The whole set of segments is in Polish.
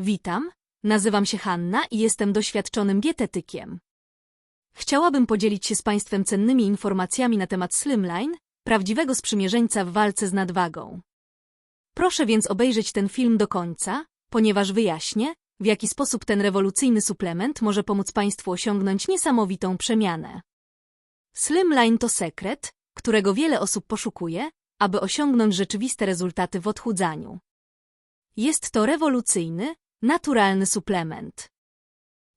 Witam, nazywam się Hanna i jestem doświadczonym dietetykiem. Chciałabym podzielić się z Państwem cennymi informacjami na temat Slimline, prawdziwego sprzymierzeńca w walce z nadwagą. Proszę więc obejrzeć ten film do końca, ponieważ wyjaśnię, w jaki sposób ten rewolucyjny suplement może pomóc Państwu osiągnąć niesamowitą przemianę. Slimline to sekret, którego wiele osób poszukuje, aby osiągnąć rzeczywiste rezultaty w odchudzaniu. Jest to rewolucyjny, naturalny suplement.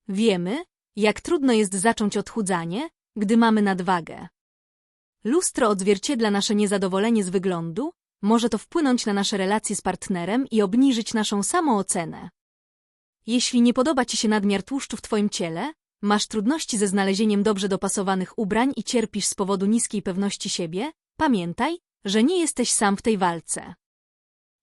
Wiemy, jak trudno jest zacząć odchudzanie, gdy mamy nadwagę. Lustro odzwierciedla nasze niezadowolenie z wyglądu, może to wpłynąć na nasze relacje z partnerem i obniżyć naszą samoocenę. Jeśli nie podoba Ci się nadmiar tłuszczu w Twoim ciele, masz trudności ze znalezieniem dobrze dopasowanych ubrań i cierpisz z powodu niskiej pewności siebie, pamiętaj, że nie jesteś sam w tej walce.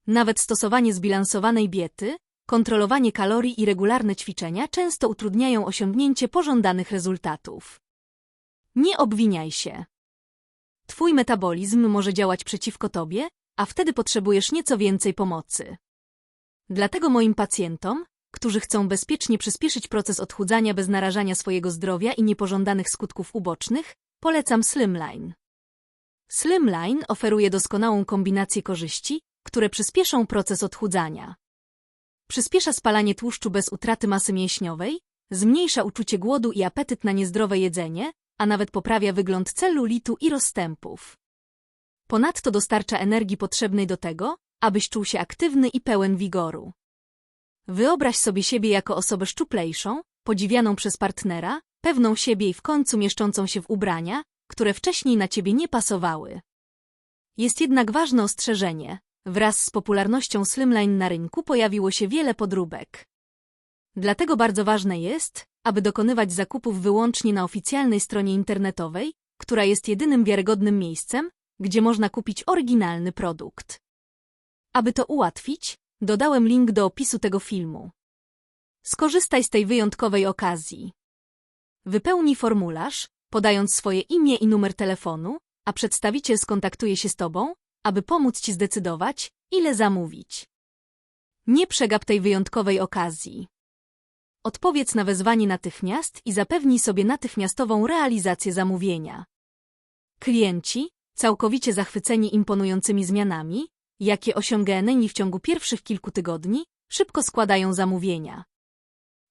Nawet stosowanie zbilansowanej diety, kontrolowanie kalorii i regularne ćwiczenia często utrudniają osiągnięcie pożądanych rezultatów. Nie obwiniaj się. Twój metabolizm może działać przeciwko tobie, a wtedy potrzebujesz nieco więcej pomocy. Dlatego moim pacjentom, którzy chcą bezpiecznie przyspieszyć proces odchudzania bez narażania swojego zdrowia i niepożądanych skutków ubocznych, polecam Slimline. Slimline oferuje doskonałą kombinację korzyści, które przyspieszą proces odchudzania. Przyspiesza spalanie tłuszczu bez utraty masy mięśniowej, zmniejsza uczucie głodu i apetyt na niezdrowe jedzenie, a nawet poprawia wygląd celulitu i rozstępów. Ponadto dostarcza energii potrzebnej do tego, abyś czuł się aktywny i pełen wigoru. Wyobraź sobie siebie jako osobę szczuplejszą, podziwianą przez partnera, pewną siebie i w końcu mieszczącą się w ubrania, które wcześniej na ciebie nie pasowały. Jest jednak ważne ostrzeżenie. Wraz z popularnością Slimline na rynku pojawiło się wiele podróbek. Dlatego bardzo ważne jest, aby dokonywać zakupów wyłącznie na oficjalnej stronie internetowej, która jest jedynym wiarygodnym miejscem, gdzie można kupić oryginalny produkt. Aby to ułatwić, dodałem link do opisu tego filmu. Skorzystaj z tej wyjątkowej okazji. Wypełnij formularz, podając swoje imię i numer telefonu, a przedstawiciel skontaktuje się z Tobą, aby pomóc Ci zdecydować, ile zamówić. Nie przegap tej wyjątkowej okazji. Odpowiedz na wezwanie natychmiast i zapewnij sobie natychmiastową realizację zamówienia. Klienci, całkowicie zachwyceni imponującymi zmianami, jakie osiągnęli w ciągu pierwszych kilku tygodni, szybko składają zamówienia.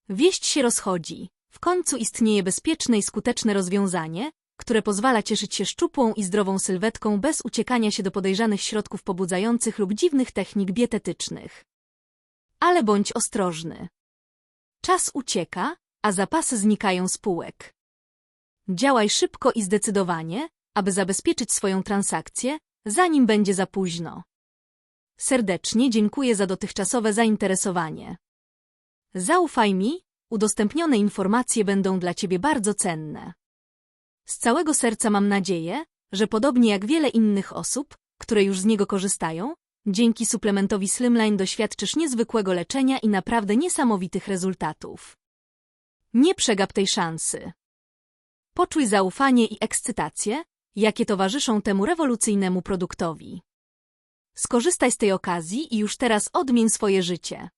Wieść się rozchodzi. W końcu istnieje bezpieczne i skuteczne rozwiązanie, które pozwala cieszyć się szczupłą i zdrową sylwetką bez uciekania się do podejrzanych środków pobudzających lub dziwnych technik dietetycznych. Ale bądź ostrożny. Czas ucieka, a zapasy znikają z półek. Działaj szybko i zdecydowanie, aby zabezpieczyć swoją transakcję, zanim będzie za późno. Serdecznie dziękuję za dotychczasowe zainteresowanie. Zaufaj mi, udostępnione informacje będą dla Ciebie bardzo cenne. Z całego serca mam nadzieję, że podobnie jak wiele innych osób, które już z niego korzystają, dzięki suplementowi Slimline doświadczysz niezwykłego leczenia i naprawdę niesamowitych rezultatów. Nie przegap tej szansy. Poczuj zaufanie i ekscytację, jakie towarzyszą temu rewolucyjnemu produktowi. Skorzystaj z tej okazji i już teraz odmień swoje życie.